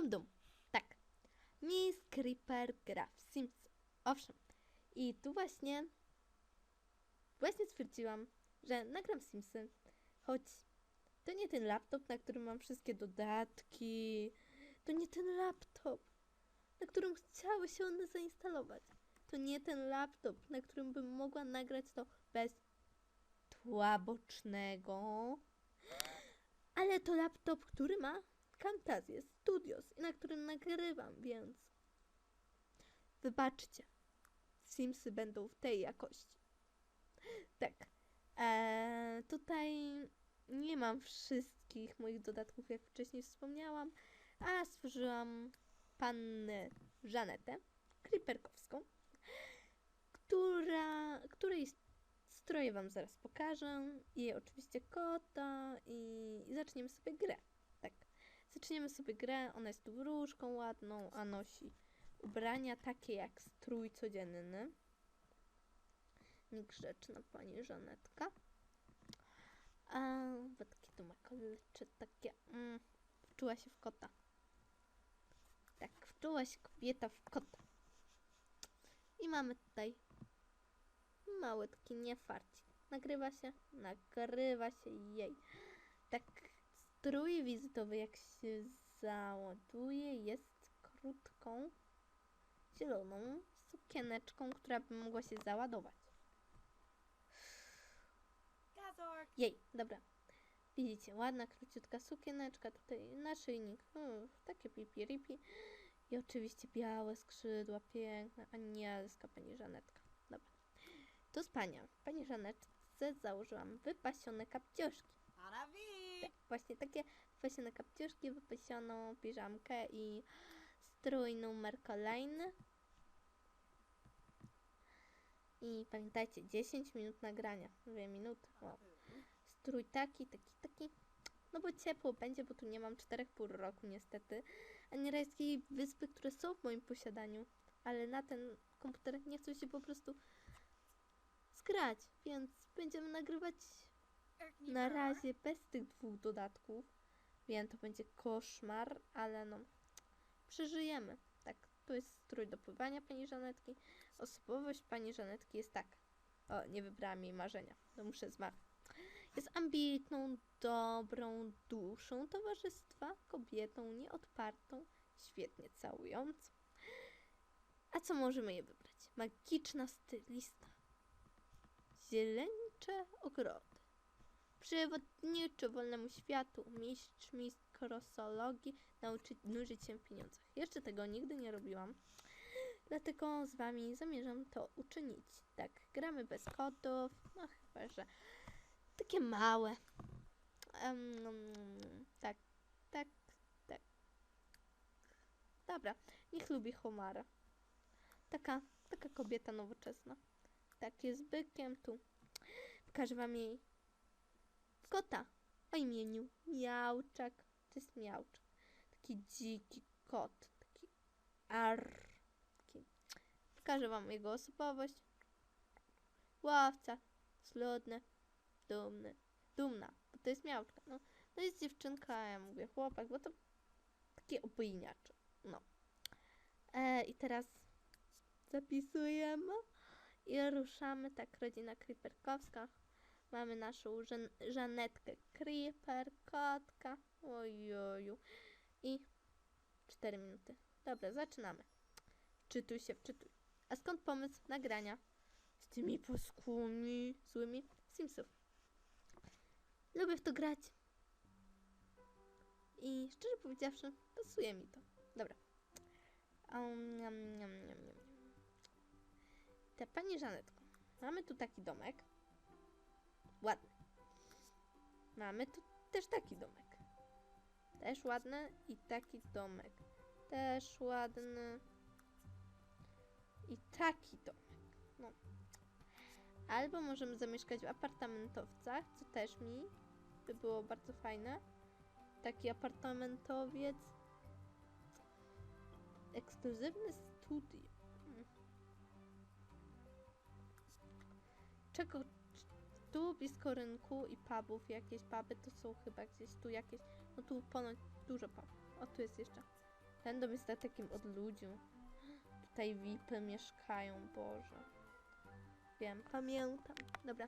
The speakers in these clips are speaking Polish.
dum dum. Tak. Miss Creeper gra w Sims. Owszem. I tu właśnie właśnie stwierdziłam, że nagram Simsy. Choć to nie ten laptop, na którym mam wszystkie dodatki. To nie ten laptop, na którym chciały się one zainstalować. To nie ten laptop, na którym bym mogła nagrać to bez tła bocznego. Ale to laptop, który ma Camtasia Studios na którym nagrywam, więc wybaczcie. Simsy będą w tej jakości. Tak. Eee, tutaj nie mam wszystkich moich dodatków, jak wcześniej wspomniałam, a stworzyłam pannę Żanetę Kriperkowską, która, której stroje Wam zaraz pokażę i oczywiście kota i, i zaczniemy sobie grę. Zaczniemy sobie grę, ona jest tu wróżką ładną, a nosi ubrania takie jak strój codzienny. Niegrzeczna pani Żanetka. A wodki tu ma kolcze takie. Mm, wczuła się w kota. Tak, wczuła się kobieta w kota. I mamy tutaj mały taki niefarcik. Nagrywa się, nagrywa się jej. Tak, strój wizytowy jak się załaduje jest krótką, zieloną sukieneczką, która by mogła się załadować. Jej, dobra. Widzicie, ładna, króciutka sukieneczka, tutaj naszyjnik, mm, takie pipi-ripi. I oczywiście białe skrzydła, piękna, anielska pani Żanetka. Dobra. Do spania. Pani Żanetce założyłam wypasione kapcioszki. Właśnie takie wypasione kapcioszki, wypasioną piżamkę i strój numer kolejny. I pamiętajcie, 10 minut nagrania, 2 minuty. Strój taki, taki, taki. No bo ciepło będzie, bo tu nie mam 4,5 roku niestety. Ani rajskiej wyspy, które są w moim posiadaniu. Ale na ten komputer nie chcę się po prostu zgrać, więc będziemy nagrywać na razie bez tych dwóch dodatków. Wiem, to będzie koszmar, ale no, przeżyjemy. Tak, to jest strój do pływania pani Żanetki. Osobowość pani Żanetki jest taka. O, nie wybrałam jej marzenia. No muszę zmarć. Jest ambitną, dobrą duszą towarzystwa, kobietą nieodpartą, świetnie całującą. A co możemy je wybrać? Magiczna stylista. Zieleńcze ogrody. Przewodniczy wolnemu światu, mistrz mikrosologii, nauczyć nużyć się w pieniądzach. Jeszcze tego nigdy nie robiłam, dlatego z Wami zamierzam to uczynić. Tak, gramy bez kodów, no chyba, że takie małe. Em, tak, tak, tak. Dobra, niech lubi Homara. Taka, taka kobieta nowoczesna. Tak, jest bykiem tu. Pokażę Wam jej kota o imieniu Miałczak. To jest Miałczak. Taki dziki kot. Taki ar. Taki. Pokażę Wam jego osobowość. Łowca. Sludny. Dumny. Dumna. Bo to jest Miałczka. No, no jest dziewczynka, ja mówię chłopak, bo to takie obojniacze. No. E, I teraz zapisujemy i ruszamy. Tak, rodzina Creeperkowska. Mamy naszą Żan Żanetkę Creeper, kotka. Ojoju. I 4 minuty. Dobra, zaczynamy. Wczytuj się, wczytuj. A skąd pomysł nagrania z tymi paskumi złymi Simsów? Lubię w to grać. I szczerze powiedziawszy, pasuje mi to. Dobra. Um, niam, niam, niam, niam. Ta pani Żanetko, mamy tu taki domek. Ładny. Mamy tu też taki domek. Też ładny i taki domek. Też ładny. I taki domek. No. Albo możemy zamieszkać w apartamentowcach, co też mi by było bardzo fajne. Taki apartamentowiec. Ekskluzywny studio. Mm. Czego tu blisko rynku i pubów, jakieś puby to są chyba gdzieś tu jakieś, no tu ponoć dużo pubów. O, tu jest jeszcze Ten dom jest na takim odludziu. Tutaj VIPy mieszkają, Boże. Wiem, pamiętam. Dobra.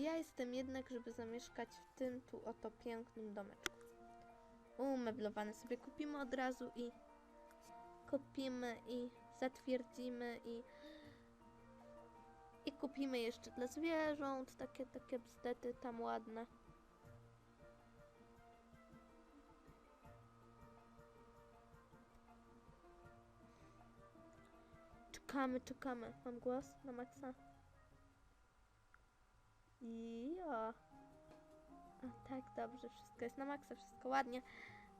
Ja jestem jednak, żeby zamieszkać w tym tu oto pięknym domeczku. Umeblowany sobie kupimy od razu i kupimy i zatwierdzimy i i kupimy jeszcze dla zwierząt takie takie bzdety tam ładne. Czekamy, czekamy. Mam głos na maksa. Ja. A tak, dobrze, wszystko jest na maksa, wszystko ładnie.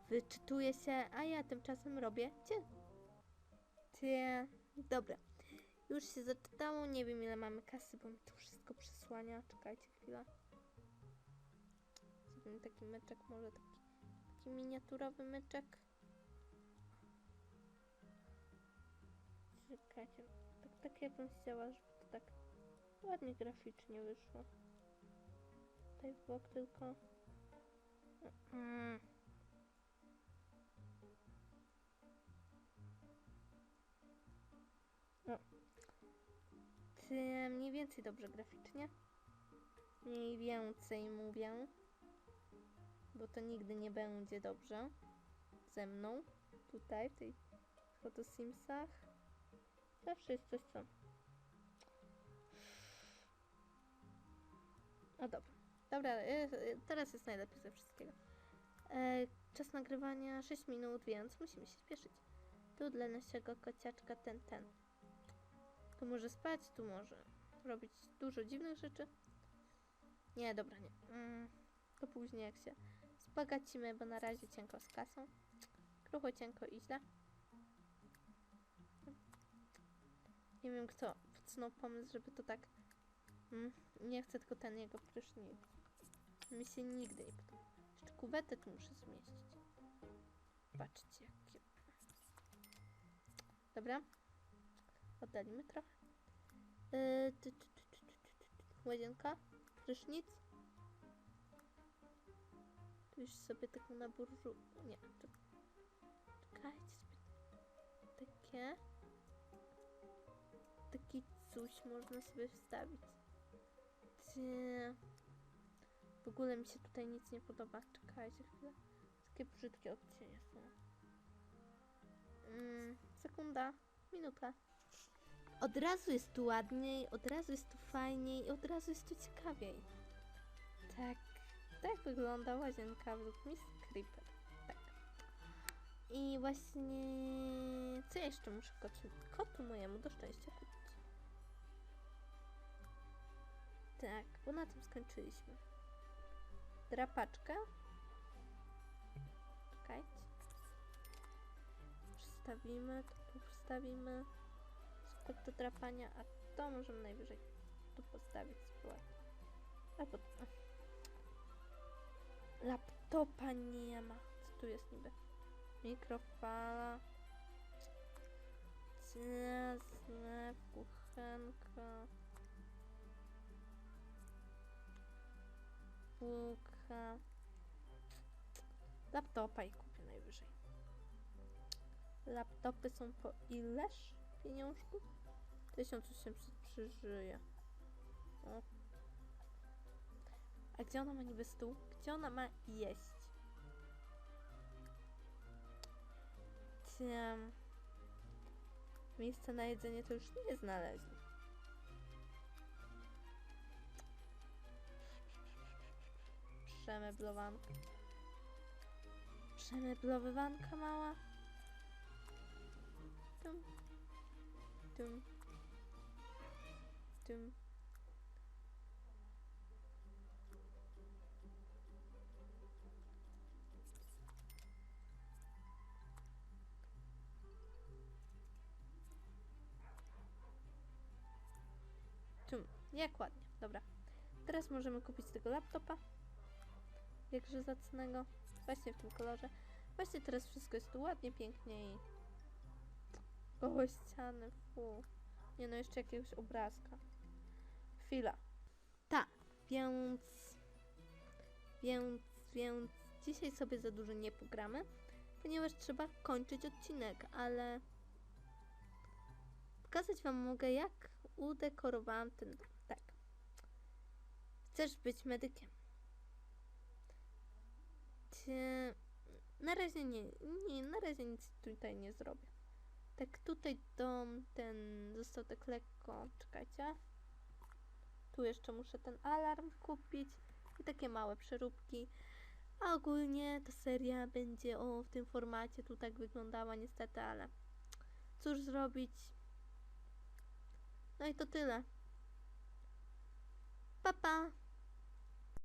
Wyczytuje się, a ja tymczasem robię cię. Cie. Dobra. Już się zaczytało, nie wiem ile mamy kasy, bo mi to wszystko przysłania. Czekajcie chwilę. Zrobimy taki myczek, może taki, taki miniaturowy myczek. Czekajcie, tak, tak ja bym chciała, żeby to tak ładnie graficznie wyszło. Tutaj w bok tylko. No. Ty, mniej więcej dobrze graficznie. Mniej więcej mówię. Bo to nigdy nie będzie dobrze. Ze mną. Tutaj, w tej Photosimsach. Zawsze jest coś co. O dobra. Dobra, e, e, teraz jest najlepiej ze wszystkiego. E, czas nagrywania 6 minut, więc musimy się spieszyć. Tu dla naszego kociaczka ten, ten. Tu może spać, tu może robić dużo dziwnych rzeczy. Nie, dobra, nie. Mm, to później jak się zbogacimy, bo na razie cienko z kasą. Krucho, cienko i źle. Nie wiem kto wcnął pomysł, żeby to tak... Mm, nie chcę tylko ten jego prysznic. Mi się nigdy nie podoba. Jeszcze kuwetę tu muszę zmieścić. Patrzcie jakie... Dobra. Oddalimy trochę. Yy, ty, ty. Łazienka. Prysznic. Tu już sobie taką na burżu... Nie. Czekajcie sobie. Takie... Taki coś można sobie wstawić. Ty... W ogóle mi się tutaj nic nie podoba. Czekajcie chwilę. Takie brzydkie odcienie są. Mm, sekunda, minuta. Od razu jest tu ładniej, od razu jest tu fajniej, od razu jest tu ciekawiej. Tak, tak wygląda łazienka według Miss Creeper. Tak. I właśnie... Co jeszcze muszę kotu, kotu mojemu do szczęścia kupić? Tak, bo na tym skończyliśmy. Drapaczkę. Czekajcie. Przystawimy, to tu wstawimy. Spek do drapania, a to możemy najwyżej tu postawić spróbować. Albo... Laptopa nie ma. Co tu jest niby? Mikrofala. Zlew, kuchenka. Półka. Laptopa i kupię najwyżej. Laptopy są po ileż pieniążków? 1800 przeżyje. O. A gdzie ona ma niby stół? Gdzie ona ma jeść? Tiem. Miejsce na jedzenie to już nie znaleźli. Przemeblowanka. Przemeblowywanka mała. Tum. Tum. Tum. Jak ładnie. Dobra. Teraz możemy kupić tego laptopa. Jakże zacnego. Właśnie w tym kolorze. Właśnie teraz wszystko jest tu ładnie, pięknie i... Gołe ściany, fu. Nie no, jeszcze jakiegoś obrazka. Chwila. Tak, więc... Więc, więc... Dzisiaj sobie za dużo nie pogramy. ponieważ trzeba kończyć odcinek, ale pokazać Wam mogę, jak udekorowałam ten dom. Tak. Chcesz być medykiem? Cie... Na razie nie, nie, na razie nic tutaj nie zrobię. Tak tutaj dom ten został tak lekko, czekajcie. Tu jeszcze muszę ten alarm kupić i takie małe przeróbki. A ogólnie ta seria będzie o w tym formacie tu tak wyglądała niestety, ale cóż zrobić. No i to tyle. Pa pa!